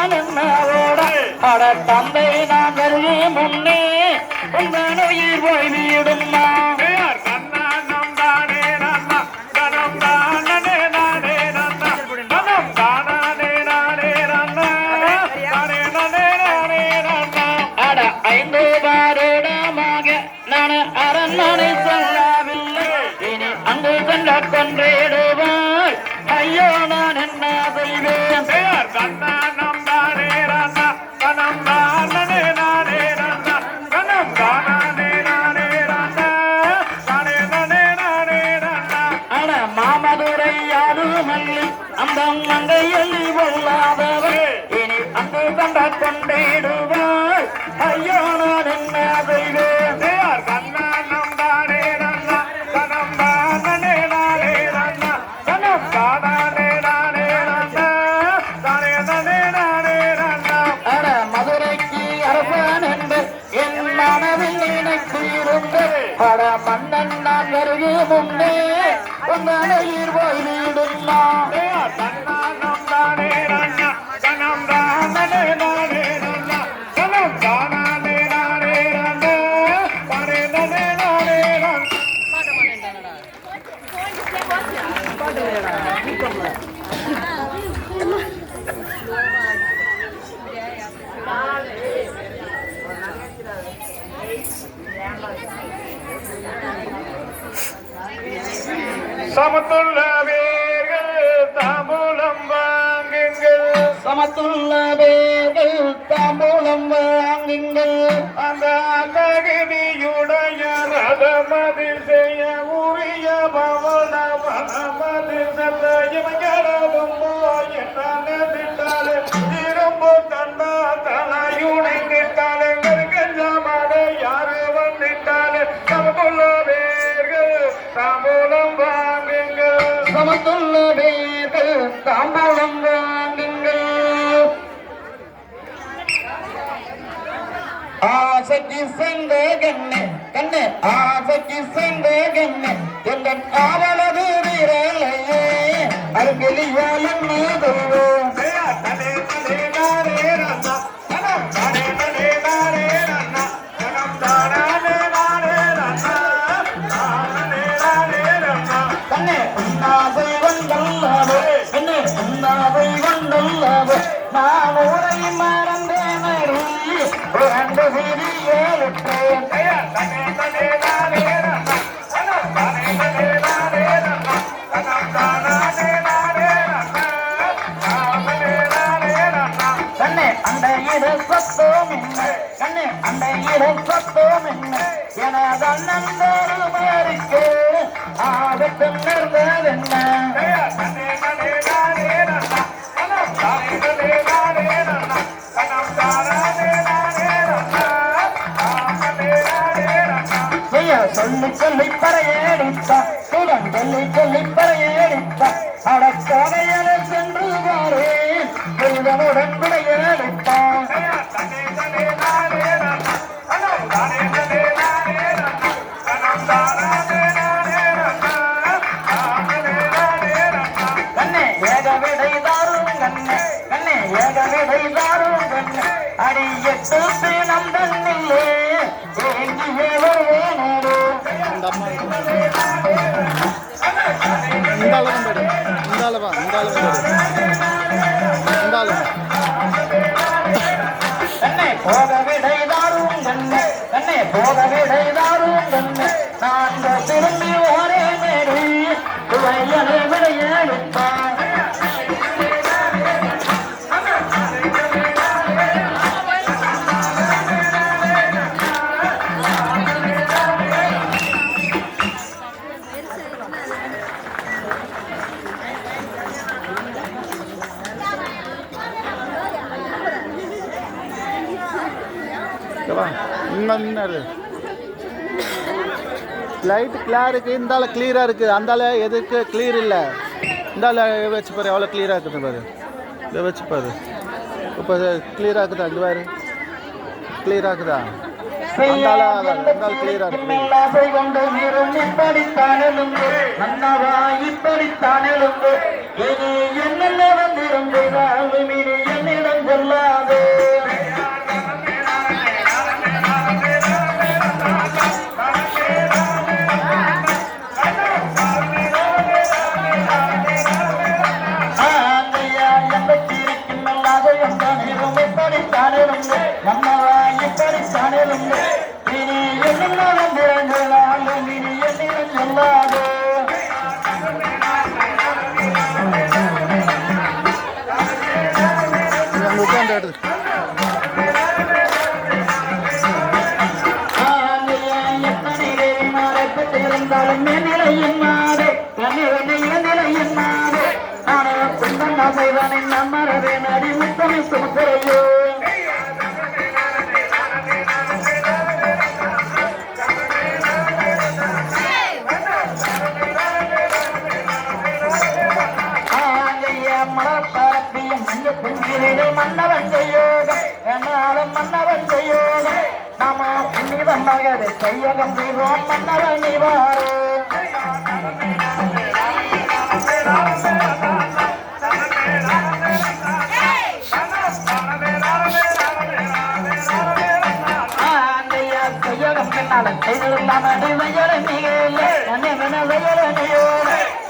நான் என்னோட அட தந்தை நான் வருகை முன்னே. உங்கள் உயிர் போய் வீடுமா பெயர் கண்ணானம் தானே நன்னா. கணம் தானே நானே நன்னா. கணம் தானே நானே நன்னா. தானே நானே நானே நன்னா. அட ஐந்து வருடமாக நான் அரண்மனை சொல்லவில்லை. இனி அங்கு கண்ட கொன்றிடுவாள் ஐயோ நான் என்ன செய்வேன்? பெயர் யாருமல்லி அந்த மங்கையில் கொள்ளாதவர் இனி அங்கு கண்ட கொண்டிடுவாள் ஐயோ நான் என்ன செய்வேன்? பெயர் கண்ணானம் தானே நன்னா கணம் தானே நானே நன்னா கணம் தானே நானே நன்னா தானே நானே நானே நன்னா அட மதுரைக்கு அரசன் என்று என் மனதில் நினைத்திருந்து அட மன்னன் நான் வருகை முன்னே உங்களையில் போய் வீடுமா பெயர் கண்ணானம் தானே நன்னா கணம் தானே நானே நன்னா கணம் தானே நானே நன்னா தானே நானே நானே நன்னா சமத்துள்ள வேர்கள் தாம்பூலம் வாங்குங்கள். சமத்துள்ள வேர்கள் தாம்பூலம் வாங்குங்கள். அந்த தகுதியுடைய ரதமதில் செய்ய உரிய பவன வனமதில் செல்ல இவங்களும் சமத்துள்ள வேர்கள் தாம்பூலம் வாங்குங்கள். ஆசைக்கு சென்ற கண்ணு கண்ணு ஆசைக்கு சென்ற கண்ணு எங்கள் ஆவலது வீரலையே அருகிலியாலும் கண்ணே உன்னாவை வந்தல்லவோ கண்ணே உன்னாவை வந்தல்லவோ நான் உரை மறந்தேன் நாரே ரன்னா தனம் தானே தானே கண்ணே அந்த இரு சத்தம் என்ன கண்ணே அந்த இரு சத்தம் என்ன எனது அண்ணன் பேருக்கு ஆகட்டும் நிறந்ததென்ன சொல்லி சொல்லி பறையடித்தா சொல்லி சொல்லி பறையடித்தா சென்று வாரேன் தெய்வனுடன் விடையடித்தான் அடி எட்டு பீனம் தன்னில்லே ஏங்கியே வருவேனோ இந்த அளவு போடு இந்த அளவா போக விடை தாரும் போக விடை தாரும் நான் திரும்பி ஒரே இன்னும் லைட் கிளியர் இருக்குது இந்தால கிளியராக இருக்குது அந்தால எதுக்கு கிளியர் இல்லை. இந்தால வச்சு பாரு. எவ்வளோ கிளியராக இருக்குது பாரு. இதை வச்சு பாரு. இப்போ கிளியராக இருக்குதா இங்கே பாரு. கிளியராக இருக்குதா அந்தால அந்தால கிளியராக இருக்குது என்னென்ன வந்திருந்து என்னிடம் சொல்ல நம்மவா இப்படி தனிருந்து இனி என்னிடம் வேண்டலாம் இனி என்னிடம் சொல்லாது உட்காந்து இருந்தாலும் நிலையின் மாறு நிலையின் மாறு. ஆனால் சொந்தம் செய்வனை நம்மறவே நடி முத்தமை சுமக்கரையோ மன்னாலம் மலப்பரப்பியும் மஞ்சள் புண்ணிலே மன்னவன் செய்யோகம். என்னாலும் மன்னவன் செய்யோகம். நம புண்ணிதம் மகது கையகம் செய்வோம் மன்னவன் இவாறு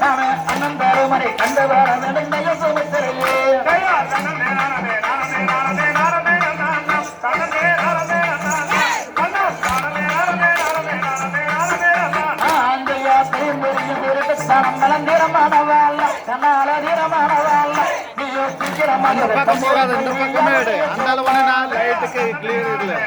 சாமி அண்ணன் தாருமனை கண்டவார நடந்தைய இந்த பக்கமே அந்த அளவான லைட்டுக்கு கிளியர் இல்லை.